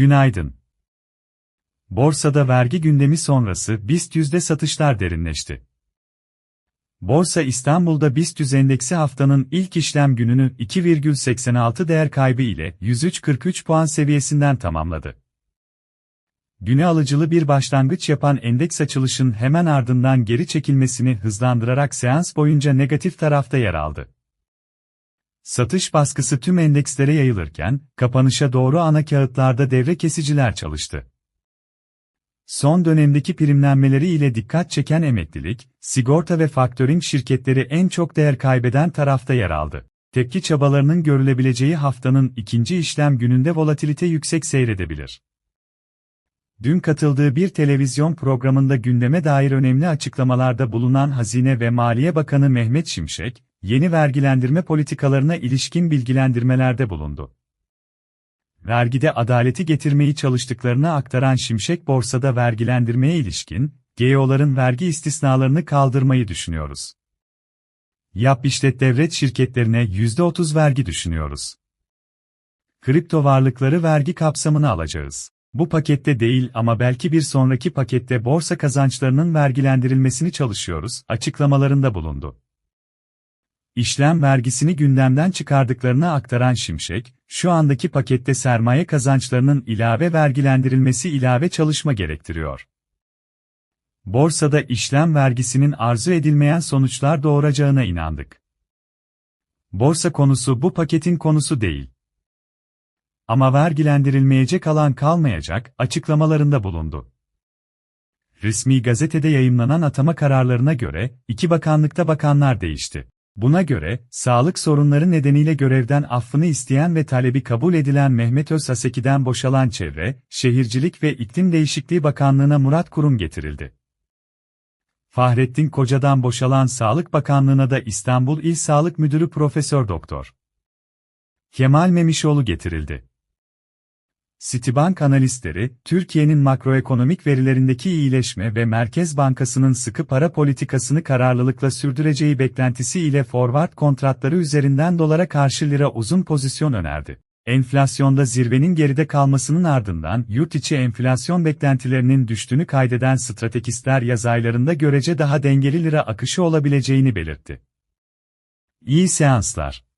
Günaydın. Borsada vergi gündemi sonrası BIST yüzde satışlar derinleşti. Borsa İstanbul'da BIST endeksi haftanın ilk işlem gününü 2,86 değer kaybı ile 103.43 puan seviyesinden tamamladı. Güne alıcılı bir başlangıç yapan endeks açılışın hemen ardından geri çekilmesini hızlandırarak seans boyunca negatif tarafta yer aldı. Satış baskısı tüm endekslere yayılırken, kapanışa doğru ana kağıtlarda devre kesiciler çalıştı. Son dönemdeki primlenmeleri ile dikkat çeken emeklilik, sigorta ve faktörink şirketleri en çok değer kaybeden tarafta yer aldı. Tepki çabalarının görülebileceği haftanın ikinci işlem gününde volatilite yüksek seyredebilir. Dün katıldığı bir televizyon programında gündeme dair önemli açıklamalarda bulunan Hazine ve Maliye Bakanı Mehmet Şimşek, yeni vergilendirme politikalarına ilişkin bilgilendirmelerde bulundu. Vergide adaleti getirmeyi çalıştıklarını aktaran Şimşek borsada vergilendirmeye ilişkin, GEO'ların vergi istisnalarını kaldırmayı düşünüyoruz. Yap işlet devlet şirketlerine %30 vergi düşünüyoruz. Kripto varlıkları vergi kapsamına alacağız. Bu pakette değil ama belki bir sonraki pakette borsa kazançlarının vergilendirilmesini çalışıyoruz, açıklamalarında bulundu. İşlem vergisini gündemden çıkardıklarını aktaran Şimşek, şu andaki pakette sermaye kazançlarının ilave vergilendirilmesi ilave çalışma gerektiriyor. Borsada işlem vergisinin arzu edilmeyen sonuçlar doğuracağına inandık. Borsa konusu bu paketin konusu değil. Ama vergilendirilmeyecek alan kalmayacak, açıklamalarında bulundu. Resmi gazetede yayımlanan atama kararlarına göre, iki bakanlıkta bakanlar değişti. Buna göre, sağlık sorunları nedeniyle görevden affını isteyen ve talebi kabul edilen Mehmet Özhaseki'den boşalan Çevre, Şehircilik ve İklim Değişikliği Bakanlığı'na Murat Kurum getirildi. Fahrettin Koca'dan boşalan Sağlık Bakanlığı'na da İstanbul İl Sağlık Müdürü Profesör Doktor Kemal Memişoğlu getirildi. Citibank analistleri, Türkiye'nin makroekonomik verilerindeki iyileşme ve Merkez Bankası'nın sıkı para politikasını kararlılıkla sürdüreceği beklentisi ile forward kontratları üzerinden dolara karşı lira uzun pozisyon önerdi. Enflasyonda zirvenin geride kalmasının ardından yurt içi enflasyon beklentilerinin düştüğünü kaydeden stratejistler yaz aylarında görece daha dengeli lira akışı olabileceğini belirtti. İyi seanslar.